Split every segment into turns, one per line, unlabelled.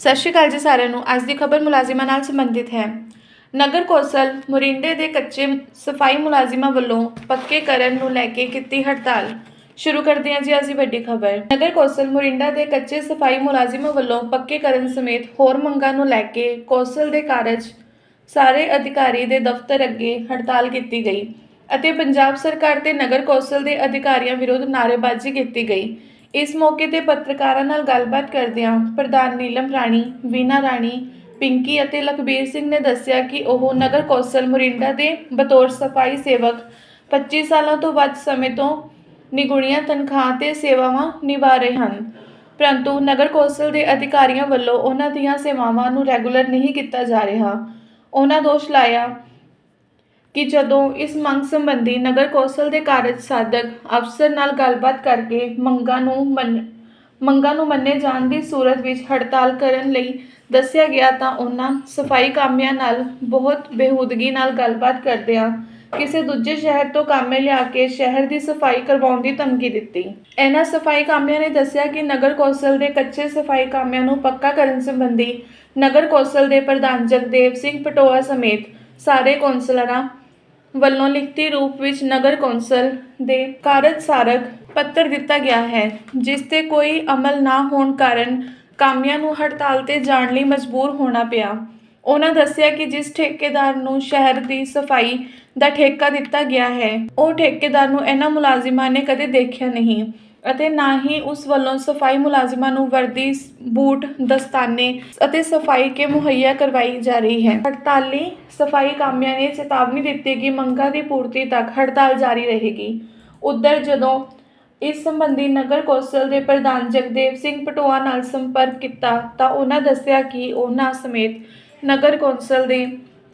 ਸਤਿ ਸ਼੍ਰੀ ਅਕਾਲ ਜੀ ਸਾਰਿਆਂ ਨੂੰ। ਅੱਜ ਦੀ ਖਬਰ ਮੁਲਾਜ਼ਮਾਂ ਨਾਲ ਸੰਬੰਧਿਤ ਹੈ। ਨਗਰ ਕੌਂਸਲ ਮੁਰਿੰਡੇ ਦੇ ਕੱਚੇ ਸਫ਼ਾਈ ਮੁਲਾਜ਼ਮਾਂ ਵੱਲੋਂ ਪੱਕੇ ਕਰਨ ਨੂੰ ਲੈ ਕੇ ਕੀਤੀ ਹੜਤਾਲ। ਸ਼ੁਰੂ ਕਰਦੇ ਹਾਂ ਜੀ ਅੱਜ ਦੀ ਵੱਡੀ ਖਬਰ। ਨਗਰ ਕੌਂਸਲ ਮੁਰਿੰਡਾ ਦੇ ਕੱਚੇ ਸਫ਼ਾਈ ਮੁਲਾਜ਼ਮਾਂ ਵੱਲੋਂ ਪੱਕੇ ਕਰਨ ਸਮੇਤ ਹੋਰ ਮੰਗਾਂ ਨੂੰ ਲੈ ਕੇ ਕੌਂਸਲ ਦੇ ਕਾਰਜ ਸਾਰੇ ਅਧਿਕਾਰੀ ਦੇ ਦਫ਼ਤਰ ਅੱਗੇ ਹੜਤਾਲ ਕੀਤੀ ਗਈ ਅਤੇ ਪੰਜਾਬ ਸਰਕਾਰ ਤੇ ਨਗਰ ਕੌਂਸਲ ਦੇ ਅਧਿਕਾਰੀਆਂ ਵਿਰੁੱਧ ਨਾਅਰੇਬਾਜ਼ੀ ਕੀਤੀ ਗਈ। ਇਸ ਮੌਕੇ ਤੇ ਪੱਤਰਕਾਰਾਂ ਨਾਲ ਗੱਲਬਾਤ ਕਰਦਿਆਂ ਪ੍ਰਧਾਨ ਨੀਲਮ ਰਾਣੀ, ਵੀਨਾ ਰਾਣੀ, ਪਿੰਕੀ ਅਤੇ ਲਖਬੀਰ ਸਿੰਘ ਨੇ ਦੱਸਿਆ ਕਿ ਉਹ ਨਗਰ ਕੌਂਸਲ ਮੋਰਿੰਡਾ ਦੇ ਬਤੌਰ ਸਫ਼ਾਈ ਸੇਵਕ 25 ਸਾਲਾਂ ਤੋਂ ਵੱਧ ਸਮੇਂ ਤੋਂ ਨਿਗੁਣੀਆਂ ਤਨਖਾਹ ਤੇ ਸੇਵਾਵਾਂ ਨਿਭਾ ਰਹੇ ਹਨ। ਪਰੰਤੂ ਨਗਰ ਕੌਂਸਲ ਦੇ ਅਧਿਕਾਰੀਆਂ ਵੱਲੋਂ ਉਹਨਾਂ ਦੀਆਂ ਸੇਵਾਵਾਂ ਨੂੰ ਰੈਗੂਲਰ ਨਹੀਂ ਕੀਤਾ ਜਾ ਰਿਹਾ। ਉਹਨਾਂ ਦੋਸ਼ ਲਾਇਆ ਕਿ ਜਦੋਂ ਇਸ ਮੰਗ ਸੰਬੰਧੀ ਨਗਰ ਕੌਂਸਲ ਦੇ ਕਾਰਜ ਸਾਧਕ ਅਫਸਰ ਨਾਲ ਗੱਲਬਾਤ ਕਰਕੇ ਮੰਗਾਂ ਨੂੰ ਮੰਨ, ਮੰਗਾਂ ਨੂੰ ਮੰਨੇ ਜਾਣ ਦੀ ਸੂਰਤ ਵਿੱਚ ਹੜਤਾਲ ਕਰਨ ਲਈ ਦੱਸਿਆ ਗਿਆ ਤਾਂ ਉਹਨਾਂ ਸਫ਼ਾਈ ਕਾਮਿਆਂ ਨਾਲ ਬਹੁਤ ਬੇਹੂਦਗੀ ਨਾਲ ਗੱਲਬਾਤ ਕਰਦਿਆਂ ਕਿਸੇ ਦੂਜੇ ਸ਼ਹਿਰ ਤੋਂ ਕਾਮੇ ਲਿਆ ਕੇ ਸ਼ਹਿਰ ਦੀ ਸਫ਼ਾਈ ਕਰਵਾਉਣ ਦੀ ਧਮਕੀ ਦਿੱਤੀ। ਇਹਨਾਂ ਸਫ਼ਾਈ ਕਾਮਿਆਂ ਨੇ ਦੱਸਿਆ ਕਿ ਨਗਰ ਕੌਂਸਲ ਦੇ ਕੱਚੇ ਸਫ਼ਾਈ ਕਾਮਿਆਂ ਨੂੰ ਪੱਕਾ ਕਰਨ ਸੰਬੰਧੀ ਨਗਰ ਕੌਂਸਲ ਦੇ ਪ੍ਰਧਾਨ ਜਗਦੇਵ ਸਿੰਘ ਪਟੋਆ ਸਮੇਤ ਸਾਰੇ ਕੌਂਸਲਰਾਂ ਵੱਲੋਂ ਲਿਖਤੀ ਰੂਪ ਵਿੱਚ ਨਗਰ ਕੌਂਸਲ ਦੇ ਕਾਰਜ ਸਾਰਕ ਪੱਤਰ ਦਿੱਤਾ ਗਿਆ ਹੈ, ਜਿਸ ਤੇ ਕੋਈ ਅਮਲ ਨਾ ਹੋਣ ਕਾਰਨ ਕਾਮਿਆਂ ਨੂੰ ਹੜਤਾਲ ਤੇ ਜਾਣ ਲਈ ਮਜਬੂਰ ਹੋਣਾ ਪਿਆ। ਉਹਨਾਂ ਦੱਸਿਆ ਕਿ ਜਿਸ ਠੇਕੇਦਾਰ ਨੂੰ ਸ਼ਹਿਰ ਦੀ ਸਫ਼ਾਈ ਦਾ ਠੇਕਾ ਦਿੱਤਾ ਗਿਆ ਹੈ, ਉਹ ਠੇਕੇਦਾਰ ਨੂੰ ਇਹਨਾਂ ਮੁਲਾਜ਼ਮਾਂ ਨੇ ਕਦੇ ਦੇਖਿਆ ਨਹੀਂ। ਅਤੇ ਨਾ ਹੀ ਉਸ ਵੱਲੋਂ ਸਫ਼ਾਈ ਮੁਲਾਜ਼ਮਾਂ ਨੂੰ ਵਰਦੀ, ਬੂਟ, ਦਸਤਾਨੇ ਅਤੇ ਸਫ਼ਾਈ ਕੇ ਮੁਹੱਈਆ ਕਰਵਾਈ ਜਾ ਰਹੀ ਹੈ। ਹੜਤਾਲੀ ਸਫ਼ਾਈ ਕਾਮਿਆਂ ਨੇ ਚੇਤਾਵਨੀ ਦਿੱਤੀ ਕਿ ਮੰਗਾਂ ਦੀ ਪੂਰਤੀ ਤੱਕ ਹੜਤਾਲ ਜਾਰੀ ਰਹੇਗੀ। ਉਧਰ ਜਦੋਂ ਇਸ ਸੰਬੰਧੀ ਨਗਰ ਕੌਂਸਲ ਦੇ ਪ੍ਰਧਾਨ ਜਗਦੇਵ ਸਿੰਘ ਪਟੋਆ ਨਾਲ ਸੰਪਰਕ ਕੀਤਾ ਤਾਂ ਉਹਨਾਂ ਦੱਸਿਆ ਕਿ ਉਹਨਾਂ ਸਮੇਤ ਨਗਰ ਕੌਂਸਲ ਦੇ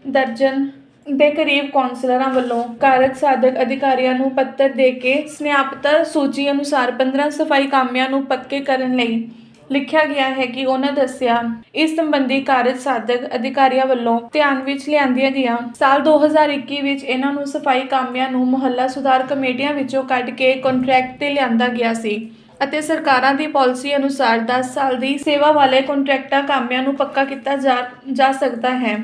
ਦਰਜਨ ਦੇ ਕਰੀਬ ਕੌਂਸਲਰਾਂ ਵੱਲੋਂ ਕਾਰਜ ਸਾਧਕ ਅਧਿਕਾਰੀਆਂ ਨੂੰ ਪੱਤਰ ਦੇ ਕੇ ਸਨਿਆਪਤਾ ਸੂਚੀ ਅਨੁਸਾਰ 15 ਸਫ਼ਾਈ ਕਾਮਿਆਂ ਨੂੰ ਪੱਕੇ ਕਰਨ ਲਈ ਲਿਖਿਆ ਗਿਆ ਹੈ ਕਿ ਉਹਨਾਂ ਦੱਸਿਆ, ਇਸ ਸੰਬੰਧੀ ਕਾਰਜ ਸਾਧਕ ਅਧਿਕਾਰੀਆਂ ਵੱਲੋਂ ਧਿਆਨ ਵਿੱਚ ਲਿਆਂਦੀਆਂ ਗਿਆ ਸਾਲ 2021 ਵਿੱਚ ਇਹਨਾਂ ਨੂੰ ਸਫ਼ਾਈ ਕਾਮਿਆਂ ਨੂੰ ਮੁਹੱਲਾ ਸੁਧਾਰ ਕਮੇਟੀਆਂ ਵਿੱਚੋਂ ਕੱਢ ਕੇ ਕੰਟਰੈਕਟ ਤੇ ਲਿਆਂਦਾ ਗਿਆ ਸੀ ਅਤੇ ਸਰਕਾਰਾਂ ਦੀ ਪਾਲਿਸੀ ਅਨੁਸਾਰ 10 ਸਾਲ ਦੀ ਸੇਵਾ ਵਾਲੇ ਕੰਟਰੈਕਟਾਂ ਕਾਮਿਆਂ ਨੂੰ ਪੱਕਾ ਕੀਤਾ ਜਾ ਜਾ ਸਕਦਾ ਹੈ।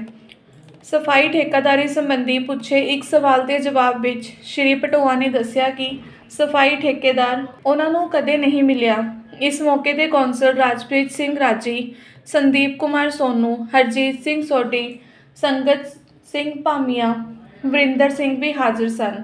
ਸਫ਼ਾਈ ਠੇਕਾਦਾਰੀ ਸੰਬੰਧੀ ਪੁੱਛੇ ਇੱਕ ਸਵਾਲ ਦੇ ਜਵਾਬ ਵਿੱਚ ਸ਼੍ਰੀ ਪਟੋਆ ਨੇ ਦੱਸਿਆ ਕਿ ਸਫ਼ਾਈ ਠੇਕੇਦਾਰ ਉਹਨਾਂ ਨੂੰ ਕਦੇ ਨਹੀਂ ਮਿਲਿਆ। ਇਸ ਮੌਕੇ ਤੇ ਕੌਂਸਲ ਰਾਜਪ੍ਰੀਤ ਸਿੰਘ ਰਾਜੀ, ਸੰਦੀਪ ਕੁਮਾਰ ਸੋਨੂ, ਹਰਜੀਤ ਸਿੰਘ ਸੋਢੀ, ਸੰਗਤ ਸਿੰਘ ਭਾਮੀਆ, ਵਰਿੰਦਰ ਸਿੰਘ ਵੀ ਹਾਜ਼ਰ ਸਨ।